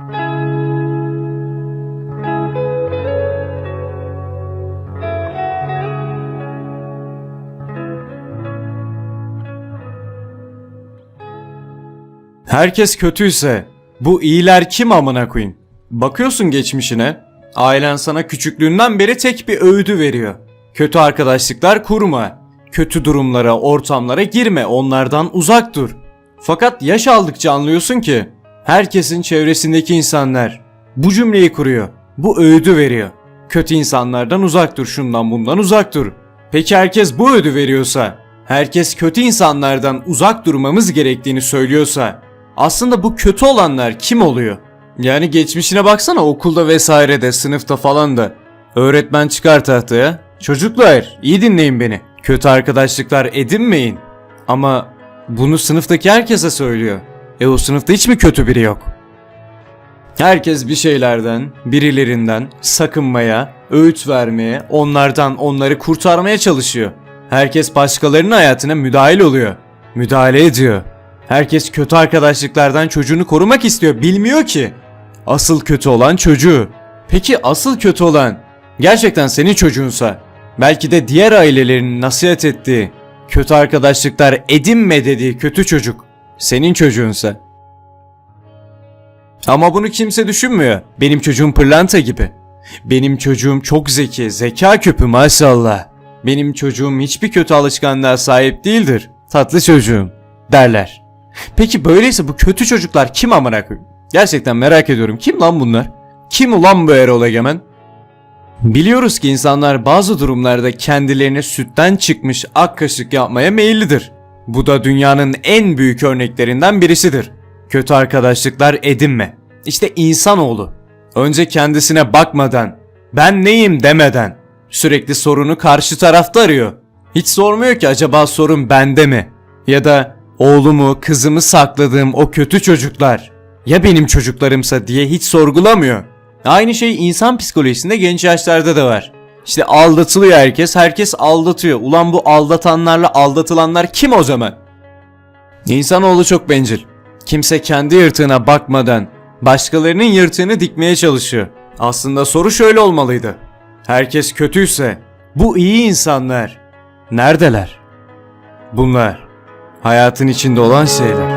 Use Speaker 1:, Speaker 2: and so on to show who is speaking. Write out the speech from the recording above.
Speaker 1: Herkes kötüyse bu iyiler kim amına koyayım? Bakıyorsun geçmişine. Ailen sana küçüklüğünden beri tek bir öğüdü veriyor. Kötü arkadaşlıklar kurma. Kötü durumlara, ortamlara girme. Onlardan uzak dur. Fakat yaş aldıkça anlıyorsun ki herkesin çevresindeki insanlar bu cümleyi kuruyor. Bu öğüdü veriyor. Kötü insanlardan uzak dur, şundan bundan uzak dur. Peki herkes bu öğüdü veriyorsa, herkes kötü insanlardan uzak durmamız gerektiğini söylüyorsa, aslında bu kötü olanlar kim oluyor? Yani geçmişine baksana okulda vesairede, sınıfta falan da. Öğretmen çıkar tahtaya. Çocuklar iyi dinleyin beni. Kötü arkadaşlıklar edinmeyin. Ama bunu sınıftaki herkese söylüyor. E o sınıfta hiç mi kötü biri yok? Herkes bir şeylerden, birilerinden sakınmaya, öğüt vermeye, onlardan onları kurtarmaya çalışıyor. Herkes başkalarının hayatına müdahil oluyor. Müdahale ediyor. Herkes kötü arkadaşlıklardan çocuğunu korumak istiyor. Bilmiyor ki. Asıl kötü olan çocuğu. Peki asıl kötü olan gerçekten senin çocuğunsa, belki de diğer ailelerin nasihat ettiği, kötü arkadaşlıklar edinme dediği kötü çocuk senin çocuğunsa. Ama bunu kimse düşünmüyor. Benim çocuğum pırlanta gibi. Benim çocuğum çok zeki, zeka küpü maşallah. Benim çocuğum hiçbir kötü alışkanlığa sahip değildir. Tatlı çocuğum derler. Peki böyleyse bu kötü çocuklar kim amına? Gerçekten merak ediyorum. Kim lan bunlar? Kim ulan bu Erol Egemen? Biliyoruz ki insanlar bazı durumlarda kendilerini sütten çıkmış ak kaşık yapmaya meyillidir. Bu da dünyanın en büyük örneklerinden birisidir. Kötü arkadaşlıklar edinme. İşte insanoğlu. Önce kendisine bakmadan, ben neyim demeden sürekli sorunu karşı tarafta arıyor. Hiç sormuyor ki acaba sorun bende mi? Ya da oğlumu, kızımı sakladığım o kötü çocuklar ya benim çocuklarımsa diye hiç sorgulamıyor. Aynı şey insan psikolojisinde genç yaşlarda da var. İşte aldatılıyor herkes, herkes aldatıyor. Ulan bu aldatanlarla aldatılanlar kim o zaman? İnsanoğlu çok bencil. Kimse kendi yırtığına bakmadan başkalarının yırtığını dikmeye çalışıyor. Aslında soru şöyle olmalıydı. Herkes kötüyse bu iyi insanlar neredeler? Bunlar hayatın içinde olan şeyler.